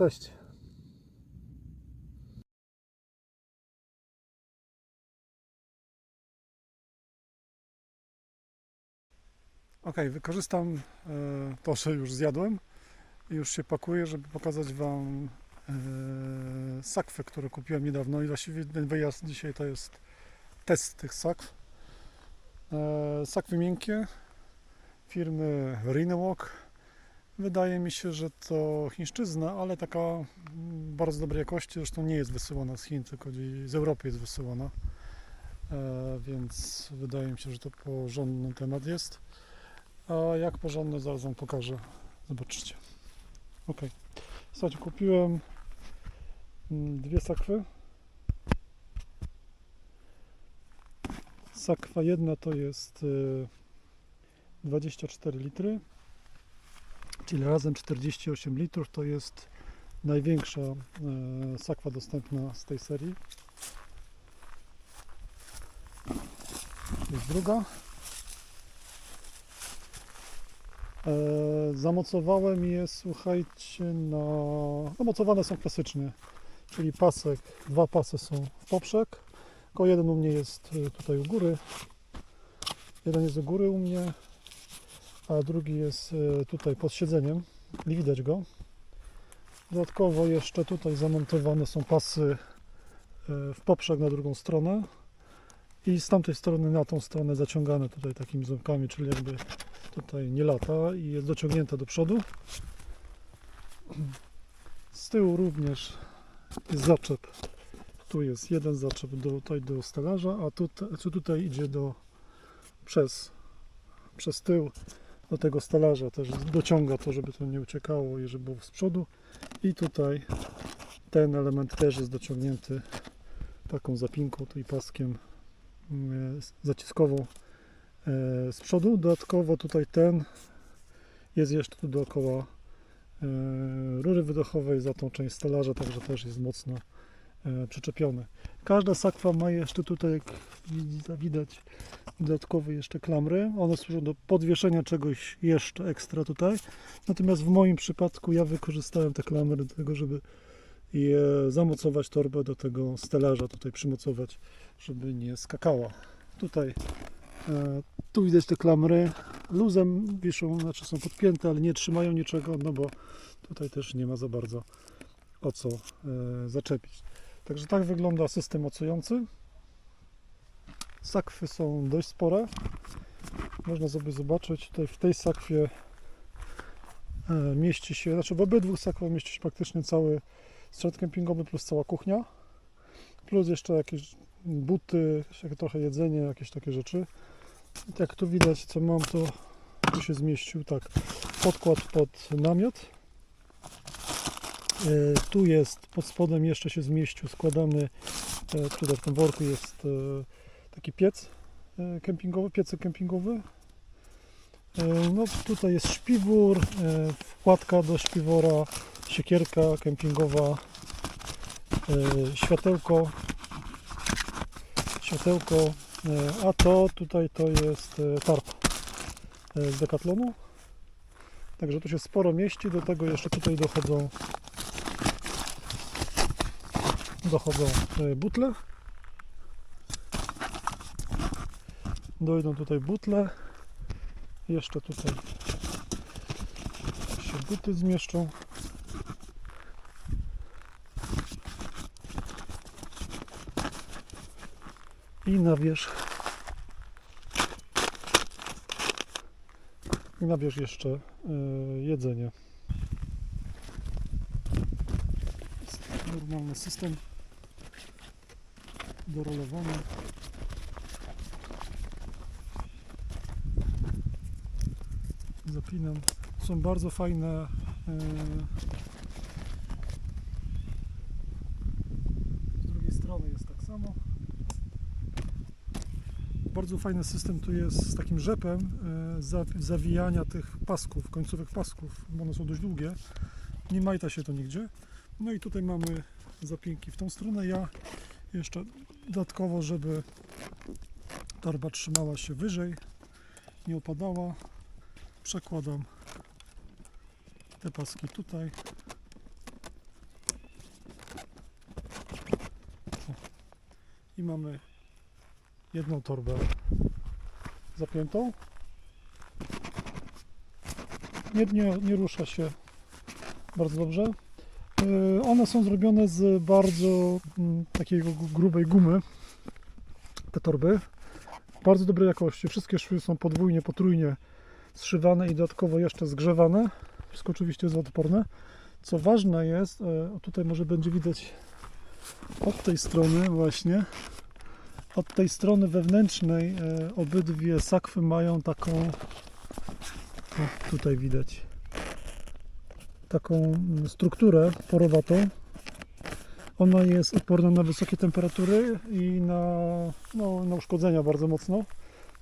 Cześć. Ok, wykorzystam e, to, że już zjadłem i już się pakuję, żeby pokazać Wam e, sakwy, które kupiłem niedawno i właściwie ten wyjazd dzisiaj to jest test tych sakw. E, sakwy miękkie firmy Rinewalk. Wydaje mi się, że to chińszczyzna, ale taka mm, bardzo dobrej jakości, zresztą nie jest wysyłana z Chin, tylko z Europy jest wysyłana. E, więc wydaje mi się, że to porządny temat jest. A jak porządny, zaraz Wam pokażę. Zobaczycie. Ok. Słuchajcie, kupiłem mm, dwie sakwy. Sakwa jedna to jest y, 24 litry, czyli razem 48 litrów to jest największa e, sakwa dostępna z tej serii. Jest druga. E, zamocowałem je, słuchajcie, na... Zamocowane są klasycznie, czyli pasek, dwa pasy są w poprzek, tylko jeden u mnie jest e, tutaj u góry, jeden jest u góry u mnie, a drugi jest e, tutaj pod siedzeniem i widać go. Dodatkowo jeszcze tutaj zamontowane są pasy e, w poprzek na drugą stronę i z tamtej strony na tą stronę zaciągane tutaj takimi ząbkami, czyli jakby tutaj nie lata i jest dociągnięte do przodu. Z tyłu również jest zaczep. Tu jest jeden zaczep do, tutaj do stelaża, a tutaj, czy tutaj idzie do przez, przez tył do tego stelaża też dociąga to, żeby to nie uciekało i żeby było z przodu. I tutaj ten element też jest dociągnięty taką zapinką, i paskiem mm, zaciskową e, z przodu. Dodatkowo tutaj ten jest jeszcze tu dookoła e, rury wydechowej za tą część stelaża, także też jest mocno e, przyczepiony. Każda sakwa ma jeszcze tutaj, jak widać, dodatkowe jeszcze klamry. One służą do podwieszenia czegoś jeszcze ekstra tutaj. Natomiast w moim przypadku ja wykorzystałem te klamry do tego, żeby je zamocować torbę do tego stelaża, tutaj przymocować, żeby nie skakała. Tutaj e, tu widać te klamry. Luzem wiszą, znaczy są podpięte, ale nie trzymają niczego, no bo tutaj też nie ma za bardzo o co e, zaczepić. Także tak wygląda system mocujący. Sakwy są dość spore. Można sobie zobaczyć, tutaj w tej sakwie e, mieści się, znaczy w obydwu sakwach mieści się praktycznie cały sprzęt kempingowy plus cała kuchnia. Plus jeszcze jakieś buty, trochę jedzenie, jakieś takie rzeczy. Jak tu widać, co mam, to tu się zmieścił tak podkład pod namiot. E, Tu jest pod spodem jeszcze się zmieścił składany, e, tutaj w tym worku jest e, taki piec kempingowy, piecek kempingowy. No tutaj jest śpiwór, wkładka do śpiwora, siekierka kempingowa, światełko, światełko, a to tutaj to jest tarp e, z Decathlonu. Także tu się sporo mieści, do tego jeszcze tutaj dochodzą dochodzą e, butle. Dojdą tutaj butle. Jeszcze tutaj się buty zmieszczą. I na wierzch i na wierzch jeszcze e, jedzenie. Normalny system dorolowany. Zapinam. Są bardzo fajne e, z drugiej strony jest tak samo. Bardzo fajny system tu jest z takim rzepem e, za- zawijania tych pasków, końcówek pasków, bo one są dość długie. Nie majta się to nigdzie. No i tutaj mamy zapinki w tą stronę. Ja jeszcze dodatkowo, żeby torba trzymała się wyżej, nie opadała, przekładam te paski tutaj. O. I mamy jedną torbę zapiętą. Nie, nie, nie rusza się bardzo dobrze. Yy, One są zrobione z bardzo mm, takiej gu- grubej gumy. Te torby. Bardzo dobrej jakości. Wszystkie szwy są podwójnie, potrójnie zszywane i dodatkowo jeszcze zgrzewane. Wszystko oczywiście jest odporne. Co ważne jest, e, tutaj może będzie widać od tej strony właśnie, od tej strony wewnętrznej e, obydwie sakwy mają taką, o, tutaj widać, taką strukturę porowatą. Ona jest odporna na wysokie temperatury i na, no, na uszkodzenia bardzo mocno.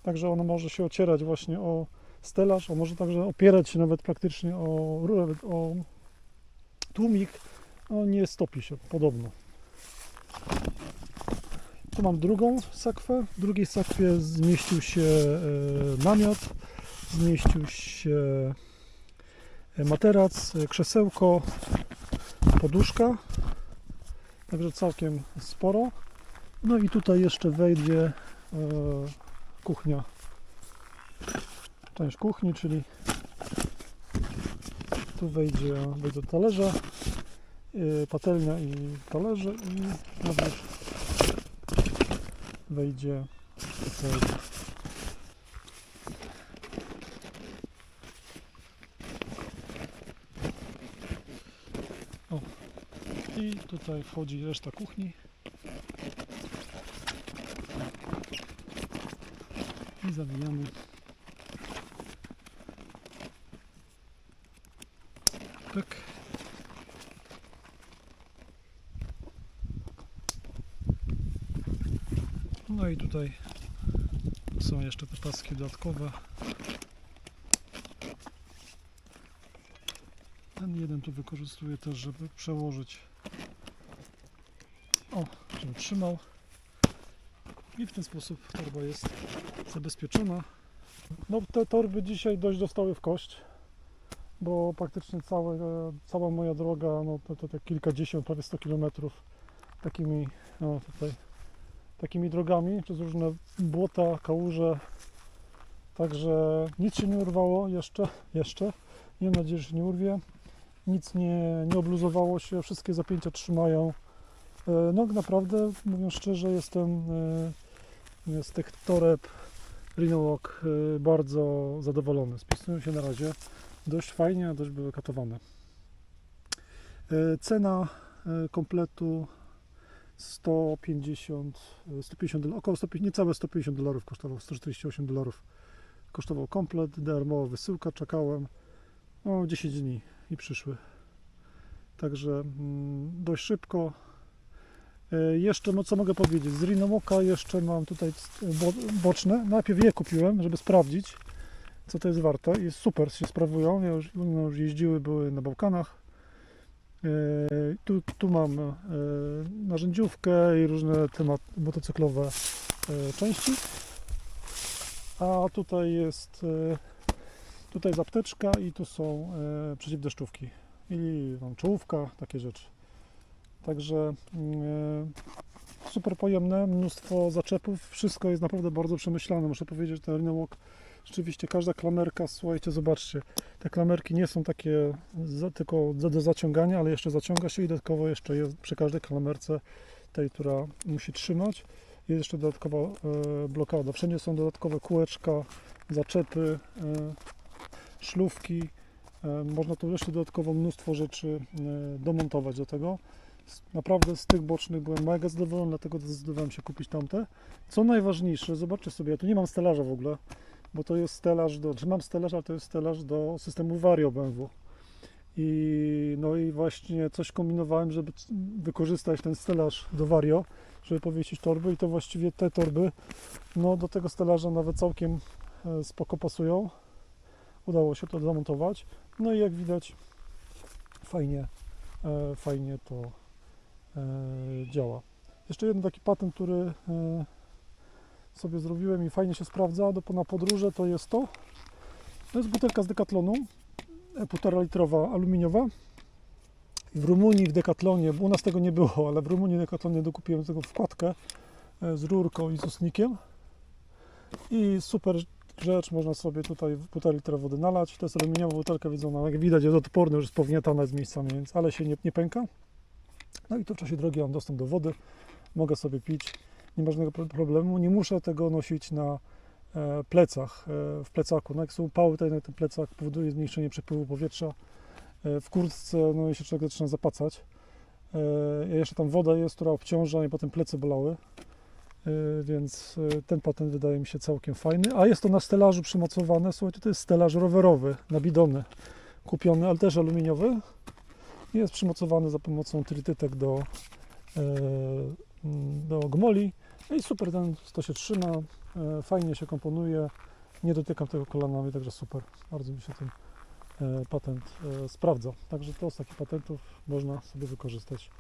Także ona może się ocierać właśnie o stelaż, a może także opierać się nawet praktycznie o, o tłumik. No, nie stopi się podobno. Tu mam drugą sakwę. W drugiej sakwie zmieścił się e, namiot, zmieścił się materac, krzesełko, poduszka. Także całkiem sporo. No i tutaj jeszcze wejdzie e, kuchnia. Część kuchni, czyli tu wejdzie, wejdzie talerze, e, patelnia i talerze i wejdzie wejdzie. O. I tutaj wchodzi reszta kuchni. I zawijamy. Tak. No i tutaj są jeszcze te paski dodatkowe. Ten jeden tu wykorzystuję też, żeby przełożyć. O, żeby trzymał. I w ten sposób torba jest zabezpieczona. No te torby dzisiaj dość dostały w kość, bo praktycznie całe, e, cała moja droga, no to, to, to kilkadziesiąt, prawie 100 km takimi, no tutaj takimi drogami przez różne błota, kałuże. Także nic się nie urwało jeszcze, jeszcze. Mam nadzieję, że się nie urwie. Nic nie, nie obluzowało się, wszystkie zapięcia trzymają. E, No naprawdę, mówiąc szczerze, jestem e, z tych toreb Rhinowalk e, bardzo zadowolony. Spisują się na razie dość fajnie, dość były katowane. E, Cena e, kompletu 150, e, 150 dolarów, około 150, niecałe 150 dolarów kosztował, 148 dolarów kosztował komplet, darmowa wysyłka, czekałem o 10 dni i przyszły. Także mm, dość szybko. E, Jeszcze, no co mogę powiedzieć, z Rinomoka jeszcze mam tutaj bo, boczne. Najpierw je kupiłem, żeby sprawdzić, co to jest warte. Jest super, się sprawują. Ja już, one już jeździły, były na Bałkanach. E, Tu, tu mam e, narzędziówkę i różne temat motocyklowe e, części. A tutaj jest e, tutaj jest apteczka i tu są e, przeciwdeszczówki i mam czołówka, takie rzeczy. Także e, super pojemne, mnóstwo zaczepów, wszystko jest naprawdę bardzo przemyślane. Muszę powiedzieć, że ten Rhinowalk rzeczywiście każda klamerka, słuchajcie, zobaczcie, te klamerki nie są takie za, tylko do, do zaciągania, ale jeszcze zaciąga się i dodatkowo jeszcze jest przy każdej klamerce tej, która musi trzymać, jest jeszcze dodatkowa e, blokada. Wszędzie są dodatkowe kółeczka, zaczepy, e, szlufki. E, Można tu jeszcze dodatkowo mnóstwo rzeczy e, domontować do tego. Naprawdę z tych bocznych byłem mega zadowolony, dlatego zdecydowałem się kupić tamte. Co najważniejsze, zobaczcie sobie, ja tu nie mam stelaża w ogóle, bo to jest stelaż do, czy mam stelaż, ale to jest stelaż do systemu Vario BMW. I no i właśnie coś kombinowałem, żeby wykorzystać ten stelaż do Vario, żeby powiesić torby i to właściwie te torby no do tego stelaża nawet całkiem e, spoko pasują udało się to zamontować. No i jak widać, fajnie, e, fajnie to e, działa. Jeszcze jeden taki patent, który e, sobie zrobiłem i fajnie się sprawdza do, na podróże, to jest to. To jest butelka z Decathlonu, e, półtora litrowa aluminiowa. W Rumunii w Decathlonie, u nas tego nie było, ale w Rumunii w Decathlonie dokupiłem tego wkładkę z rurką i z ustnikiem. I super rzecz, można sobie tutaj półtora litra wody nalać. To jest aluminiowa butelka, widzą, jak widać jest odporny, już jest powgniatana z miejscami, więc, ale się nie, nie pęka. No i tu w czasie drogi mam dostęp do wody, mogę sobie pić, nie ma żadnego pro- problemu. Nie muszę tego nosić na e, plecach, e, w plecaku. No jak są upały, to jednak ten plecak powoduje zmniejszenie przepływu powietrza. E, w kurtce, no jeśli człowiek zaczyna zapacać, jeszcze tam woda jest, która obciąża i potem plecy bolały. E, Więc e, ten patent wydaje mi się całkiem fajny. A jest to na stelażu przymocowane. Słuchajcie, to jest stelaż rowerowy na bidony kupiony, ale też aluminiowy. Jest przymocowany za pomocą trytytek do, e, mm, do gmoli. No i super, ten to się trzyma, fajnie się komponuje. Nie dotykam tego kolanami, także super. Bardzo mi się ten patent sprawdza. Także to z takich patentów można sobie wykorzystać.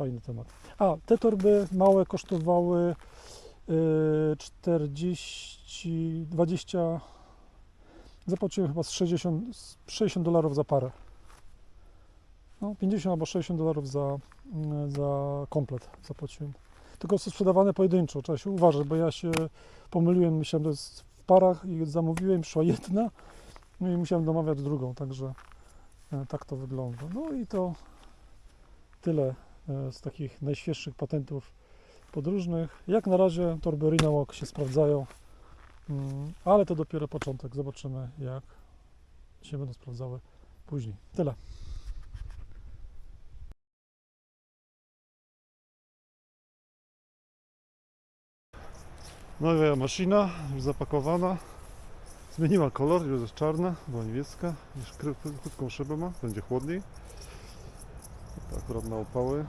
Fajny temat. A, te torby małe kosztowały y, 40, 20, zapłaciłem chyba z 60, z 60 dolarów za parę. No, 50 albo 60 dolarów za, mm, za komplet zapłaciłem. Tylko są sprzedawane pojedynczo, trzeba się uważać, bo ja się pomyliłem, myślałem, że jest w parach i zamówiłem, szła jedna, no i musiałem domawiać drugą, także e, tak to wygląda. No i to tyle z takich najświeższych patentów podróżnych. Jak na razie torby Rhinowalk się sprawdzają, mm, ale to dopiero początek. Zobaczymy, jak się będą sprawdzały później. Tyle. Nowa maszyna, już zapakowana. Zmieniła kolor, już jest czarna, była niebieska. Już kró- krótką szybę ma, będzie chłodniej. Akurat na opały.